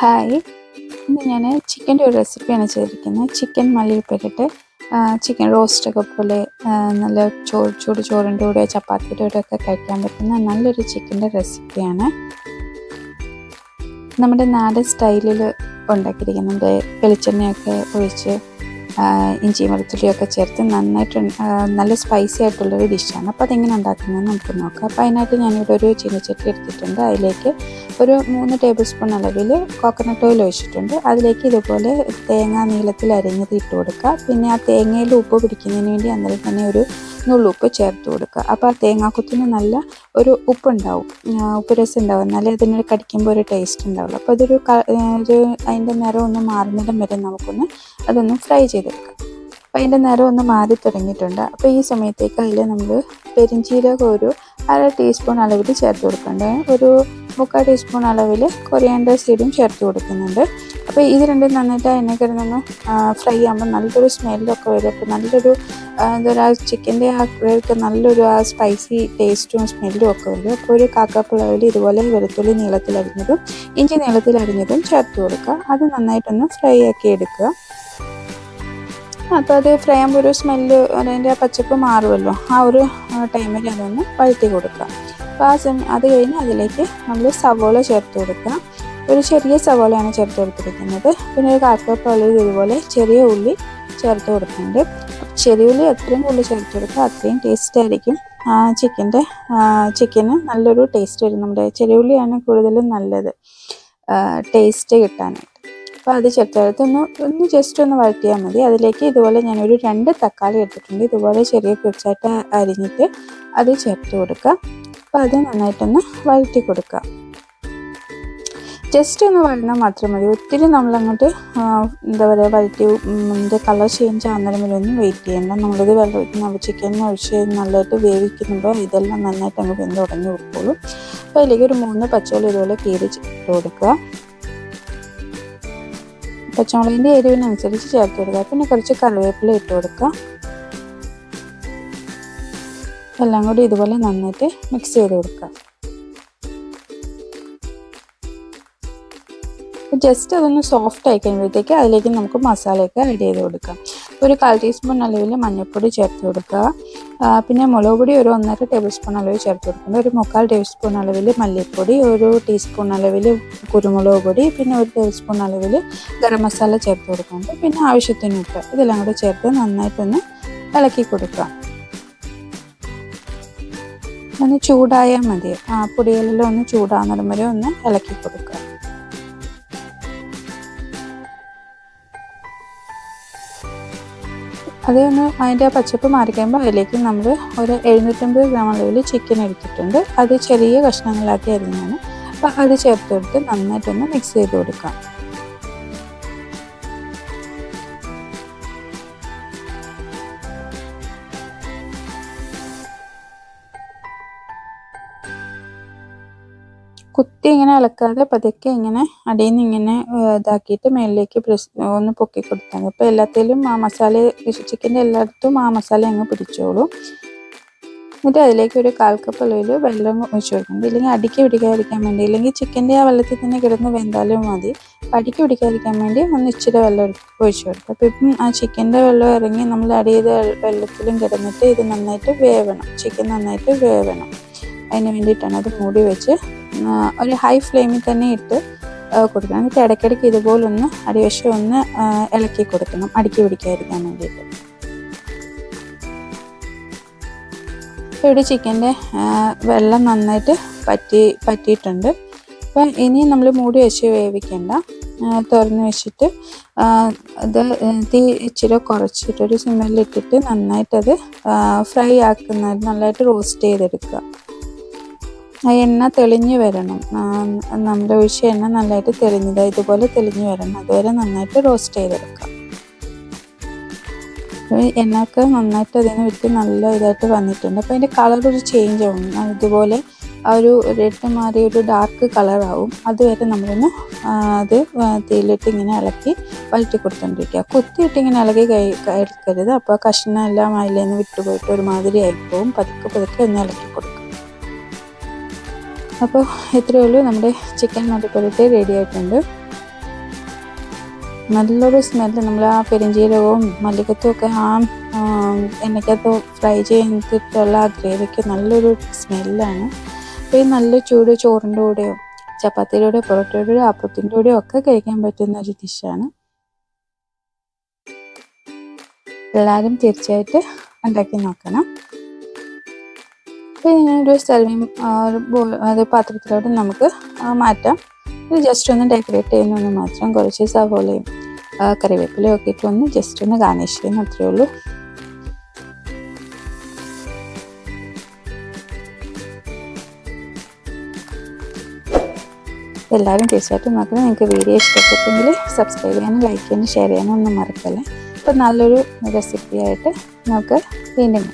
Hi. ഇന്ന് ഞാൻ ചിക്കന്റെ ഒരു റെസിപ്പിയാണ് ചെയ്തിരിക്കുന്നത്. ചിക്കൻ മല്ലി മല്ലിയിപ്പിട്ടിട്ട് ചിക്കൻ റോസ്റ്റൊക്കെ പോലെ നല്ല ചോറ് ചൂട് ചോറിന്റെ കൂടെ ചപ്പാത്തിയുടെ കൂടെ ഒക്കെ കഴിക്കാൻ പറ്റുന്ന നല്ലൊരു ചിക്കന്റെ റെസിപ്പിയാണ്. നമ്മുടെ നാടൻ സ്റ്റൈലിൽ ഉണ്ടാക്കിയിരിക്കുന്നത് വെളിച്ചെണ്ണയൊക്കെ ഒഴിച്ച് ഇഞ്ചിയും വെളുത്തുള്ളിയൊക്കെ ചേർത്ത് നന്നായിട്ട് നല്ല സ്പൈസി ആയിട്ടുള്ളൊരു ഡിഷാണ് അപ്പോൾ അതെങ്ങനെ ഉണ്ടാക്കുന്നതെന്ന് നമുക്ക് നോക്കാം. അപ്പോൾ അതിനായിട്ട് ഞാനിവിടെ ഒരു ചീനച്ചട്ടി എടുത്തിട്ടുണ്ട്. അതിലേക്ക് ഒരു മൂന്ന് ടേബിൾ സ്പൂൺ അളവിൽ കോക്കനട്ട് ഓയിൽ ഒഴിച്ചിട്ടുണ്ട്. അതിലേക്ക് ഇതുപോലെ തേങ്ങ നീളത്തിൽ അരിഞ്ഞത് ഇട്ട് കൊടുക്കുക. പിന്നെ ആ തേങ്ങയിൽ ഉപ്പ് പിടിക്കുന്നതിന് വേണ്ടി അന്നേരം തന്നെ ഒരു നുള്ളുപ്പ് ചേർത്ത് കൊടുക്കുക. അപ്പോൾ ആ തേങ്ങാക്കുത്തിന് നല്ല ഒരു ഉപ്പുണ്ടാവും. ഉപ്പ് രസം ഉണ്ടാവും എന്നാലേ അതിന് കടിക്കുമ്പോൾ ഒരു ടേസ്റ്റ് ഉണ്ടാവുള്ളൂ. അപ്പോൾ അതൊരു ഒരു അതിന്റെ നിറം ഒന്ന് മാറുന്നിടം വരെ നമുക്കൊന്ന് അതൊന്ന് ഫ്രൈ ചെയ്തെടുക്കാം. അപ്പോൾ അതിന്റെ നിറം ഒന്ന് മാറി തുടങ്ങിയിട്ടുണ്ട്. അപ്പോൾ ഈ സമയത്തേക്ക് അതിൽ നമ്മൾ പെരിഞ്ചീരകം ഒരു അര ടീസ്പൂൺ അളവിൽ ചേർത്ത് കൊടുക്കേണ്ടത് ഒരു മുക്കാൽ ടീസ്പൂൺ അളവിൽ കൊറിയാൻഡർ സീഡും ചേർത്ത് കൊടുക്കുന്നുണ്ട്. അപ്പോൾ ഇത് രണ്ടും നന്നായിട്ട് എണ്ണ കിടന്നൊന്ന് ഫ്രൈ ആകുമ്പോൾ നല്ലൊരു സ്മെല്ലൊക്കെ വരും. അപ്പോൾ നല്ലൊരു ആ, എന്താ പറയുക ചിക്കന്റെ ആ ഒക്കെ നല്ലൊരു ആ സ്പൈസി ടേസ്റ്റും സ്മെല്ലും ഒക്കെ വരും. അപ്പോൾ ഒരു കാക്കാപ്പിളവിൽ ഇതുപോലെ വെളുത്തുള്ളി നീളത്തിലരിഞ്ഞതും ഇഞ്ചി നീളത്തിലരിഞ്ഞതും ചേർത്ത് കൊടുക്കുക. അത് നന്നായിട്ടൊന്ന് ഫ്രൈ ആക്കി എടുക്കുക. അപ്പോൾ അത് ഫ്രൈ ആകുമ്പോൾ ഒരു സ്മെല്ല് അതിന്റെ പച്ചപ്പ് മാറുമല്ലോ ആ ഒരു ടൈമിൽ അതൊന്ന് വഴറ്റി കൊടുക്കുക. ആ അത് കഴിഞ്ഞ് അതിലേക്ക് നമ്മൾ സവോള ചേർത്ത് കൊടുക്കാം ഒരു ചെറിയ സവോളയാണ് ചേർത്ത് കൊടുത്തിരിക്കുന്നത്. പിന്നെ ഒരു കാക്കപ്പ് ഉള്ളി ഇതുപോലെ ചെറിയ ഉള്ളി ചേർത്ത് കൊടുക്കുന്നുണ്ട്. ചെറിയ ഉള്ളി എത്രയും ഉള്ളി ചേർത്ത് കൊടുക്കുക അത്രയും ടേസ്റ്റ് ആയിരിക്കും. ചിക്കന്റെ ചിക്കന് നല്ലൊരു ടേസ്റ്റ് വരും. നമ്മുടെ ചെറിയ ഉള്ളിയാണ് കൂടുതലും നല്ലത്. ടേസ്റ്റ് കിട്ടാനായിട്ട്. അപ്പോൾ അത് ചേർത്തെടുത്ത് ഒന്ന് ഒന്ന് ജസ്റ്റ് ഒന്ന് വഴറ്റിയാൽ മതി. അതിലേക്ക് ഇതുപോലെ ഞാനൊരു രണ്ട് തക്കാളി എടുത്തിട്ടുണ്ട്. ഇതുപോലെ ചെറിയ കുറിച്ചായിട്ട് അരിഞ്ഞിട്ട് അത് ചേർത്ത് കൊടുക്കുക. അപ്പോൾ അത് നന്നായിട്ടൊന്ന് വഴറ്റി കൊടുക്കുക. ജസ്റ്റ് ഒന്ന് വഴന്നാൽ മാത്രം മതി. ഒത്തിരി നമ്മളങ്ങോട്ട് എന്താ പറയുക വഴറ്റി ഇതിന്റെ കളർ ചേഞ്ച് ആകുന്നതിന് വരെ ഒന്നും വെയിറ്റ് ചെയ്യണ്ട. നമ്മളിത് വെള്ളം ചിക്കൻ ഒഴിച്ച് നല്ലതായിട്ട് വേവിക്കുമ്പോൾ ഇതെല്ലാം നന്നായിട്ട് അങ്ങ് വെന്ത് ഉടഞ്ഞു കൊടുക്കുള്ളൂ അപ്പോൾ അതിലേക്ക് ഒരു മൂന്ന് പച്ചമുളക് ഇതുപോലെ കീറി ഇട്ട് കൊടുക്കുക. പച്ചമുളകിന്റെ എരിവിനനുസരിച്ച് ചേർത്ത് കൊടുക്കുക. പിന്നെ കുറച്ച് കറിവേപ്പില ഇട്ട് കൊടുക്കുക. എല്ലാം കൂടി ഇതുപോലെ നന്നായിട്ട് മിക്സ് ചെയ്ത് കൊടുക്കുക. ജസ്റ്റ് അതൊന്ന് സോഫ്റ്റ് ആയി കഴിയുമ്പോഴത്തേക്ക് അതിലേക്ക് നമുക്ക് മസാലയൊക്കെ ആഡ് ചെയ്ത് കൊടുക്കാം. ഒരു കാൽ ടീസ്പൂൺ അളവിൽ മഞ്ഞൾപ്പൊടി ചേർത്ത് കൊടുക്കുക. പിന്നെ മുളക് പൊടി ഒരു ഒന്നര ടേബിൾ സ്പൂൺ അളവിൽ ചേർത്ത് കൊടുക്കുന്നുണ്ട് ഒരു മുക്കാൽ ടേബിൾ സ്പൂൺ അളവിൽ മല്ലിപ്പൊടി ഒരു ടീസ്പൂൺ അളവിൽ കുരുമുളക് പൊടി പിന്നെ ഒരു ടേബിൾ സ്പൂൺ അളവിൽ ഗരം മസാല ചേർത്ത് കൊടുക്കുന്നുണ്ട് പിന്നെ ആവശ്യത്തിന് ഉപ്പ്. ഇതെല്ലാം കൂടെ ചേർത്ത് നന്നായിട്ടൊന്ന് ഇളക്കി കൊടുക്കുക. ഒന്ന് ചൂടായാൽ മതി. ആ പൊടിയെല്ലാം ഒന്ന് ചൂടാകുന്നിടം വരെ ഒന്ന് ഇളക്കി കൊടുക്കുക. അത് ഒന്ന് അതിന്റെ ആ പച്ചപ്പ് മാറിക്കുമ്പോൾ അതിലേക്ക് നമ്മൾ ഒരു എഴുന്നൂറ്റമ്പത് ഗ്രാം അളവിൽ ചിക്കൻ എടുത്തിട്ടുണ്ട്. അത് ചെറിയ കഷ്ണങ്ങളാക്കി അരിഞ്ഞാണ്. അപ്പോൾ അത് ചേർത്ത് കൊടുത്ത് നന്നായിട്ടൊന്ന് മിക്സ് ചെയ്ത് കൊടുക്കാം. കുത്തി ഇങ്ങനെ ഇളക്കാതെ പതുക്കെ ഇങ്ങനെ അടിയിൽ നിന്ന് ഇങ്ങനെ ഇതാക്കിയിട്ട് മേളിലേക്ക് പ്രസ് ഒന്ന് പൊക്കി കൊടുത്താൽ അപ്പോൾ എല്ലാത്തിലും ആ മസാല ചിക്കന്റെ എല്ലായിടത്തും ആ മസാല അങ്ങ് പിടിച്ചോളൂ. എന്നിട്ട് അതിലേക്ക് ഒരു കാൽ കപ്പ് അളവിൽ വെള്ളം ഒഴിച്ചു കൊടുക്കണം. ഇല്ലെങ്കിൽ അടിക്ക് പിടിക്കാതിരിക്കാൻ വേണ്ടി ഇല്ലെങ്കിൽ ചിക്കന്റെ ആ വെള്ളത്തിൽ തന്നെ കിടന്ന് വെന്താലും മതി. അടിക്ക് പിടിക്കാതിരിക്കാൻ വേണ്ടി ഒന്ന് ഇച്ചിരി വെള്ളം ഒഴിച്ചു കൊടുക്കും അപ്പോൾ ഇപ്പം ആ ചിക്കന്റെ വെള്ളം ഇറങ്ങി നമ്മൾ അടി ചെയ്ത വെള്ളത്തിലും കിടന്നിട്ട് ഇത് നന്നായിട്ട് വേവണം. ചിക്കൻ നന്നായിട്ട് വേവണം. അതിന് വേണ്ടിയിട്ടാണ് അത് മൂടി വെച്ച് ഒരു ഹൈ ഫ്ലെയിമിൽ തന്നെ ഇട്ട് കൊടുക്കണം. എന്നിട്ട് ഇടയ്ക്കിടയ്ക്ക് ഇതുപോലൊന്ന് അടിവശം ഒന്ന് ഇളക്കി കൊടുക്കണം. അടുക്കി പിടിക്കാതിരിക്കാൻ വേണ്ടിയിട്ട്. ഇപ്പോൾ ഇവിടെ ചിക്കന്റെ വെള്ളം നന്നായിട്ട് പറ്റി പറ്റിയിട്ടുണ്ട്. അപ്പം ഇനി നമ്മൾ മൂടി വെച്ച് വേവിക്കണ്ട. തുറന്ന് വെച്ചിട്ട് അത് തീ ഇച്ചിരി കുറച്ചിട്ട് ഒരു സിമ്മലിട്ടിട്ട് നന്നായിട്ടത് ഫ്രൈ ആക്കുന്നത് നല്ലതായിട്ട് റോസ്റ്റ് ചെയ്തെടുക്കുക. ആ എണ്ണ തെളിഞ്ഞു വരണം. നമ്മൾ ഒഴിച്ച എണ്ണ നന്നായിട്ട് തെളിഞ്ഞത് ഇതുപോലെ തെളിഞ്ഞു വരണം. അതുവരെ നന്നായിട്ട് റോസ്റ്റ് ചെയ്തെടുക്കാം. എണ്ണയൊക്കെ നന്നായിട്ട് അതിനെ വിട്ട് നല്ല ഇതായിട്ട് വന്നിട്ടുണ്ട്. അപ്പോൾ അതിന്റെ കളർ ഒരു ചേഞ്ച് ആവും. ഇതുപോലെ ആ ഒരു റെഡ് മാറി ഒരു ഡാർക്ക് കളറാവും അതുവരെ നമ്മളൊന്ന് അത് തീയിലിട്ട് ഇങ്ങനെ ഇളക്കി വഴറ്റി കൊടുത്തോണ്ടിരിക്കുക. കുത്തിയിട്ട് ഇങ്ങനെ ഇളകി കൈ എടുക്കരുത്. അപ്പോൾ കഷ്ണം എല്ലാം അതിൽ വിട്ടുപോയിട്ട് ഒരുമാതിരി ആയിപ്പോവും. പതുക്കെ പതുക്കെ ഒന്ന് ഇളക്കി കൊടുക്കുക അപ്പോൾ ഇത്രയേ ഉള്ളൂ. നമ്മുടെ ചിക്കൻ മല്ലിപ്പൊരിട്ട് റെഡി ആയിട്ടുണ്ട്. നല്ലൊരു സ്മെല്ല് നമ്മൾ ആ പെരിഞ്ചീരകവും മല്ലിക്കത്തും ഒക്കെ ആ എണ്ണയ്ക്കകത്ത് ഫ്രൈ ചെയ്തിട്ടുള്ള ആ ഗ്രേവിക്ക് നല്ലൊരു സ്മെല്ലാണ് അപ്പോൾ ഈ നല്ല ചൂട് ചോറിന്റെ കൂടെയോ ചപ്പാത്തിയുടെ കൂടെയോ പൊറോട്ടയുടെ അപ്പത്തിന്റെ കൂടെയോ ഒക്കെ കഴിക്കാൻ പറ്റുന്ന ഒരു ഡിഷാണ് എല്ലാവരും തീർച്ചയായിട്ട് ഉണ്ടാക്കി നോക്കണം. ഇതിനൊരു സെർവിങ് ഒരു ബോൾ അത് പാത്രത്തിലോട്ട് നമുക്ക് മാറ്റാം. ഇത് ജസ്റ്റ് ഒന്ന് ഡെക്കറേറ്റ് ചെയ്യുന്നൊന്ന് മാത്രം കുറച്ച് സവോളയും കറിവേപ്പിലയും ഒക്കെ ഇട്ട് ഒന്ന് ജസ്റ്റ് ഒന്ന് ഗാർണിഷ് ചെയ്യുന്ന അത്രയേ ഉള്ളൂ. എല്ലാവരും തീർച്ചയായിട്ടും നോക്കണം. നിങ്ങൾക്ക് വീഡിയോ ഇഷ്ടപ്പെട്ടെങ്കിൽ സബ്സ്ക്രൈബ് ചെയ്യാനും ലൈക്ക് ചെയ്യാനും ഷെയർ ചെയ്യാനും ഒന്നും മറക്കല്ലേ. അപ്പോൾ നല്ലൊരു റെസിപ്പിയായിട്ട് നമുക്ക് വീണ്ടും.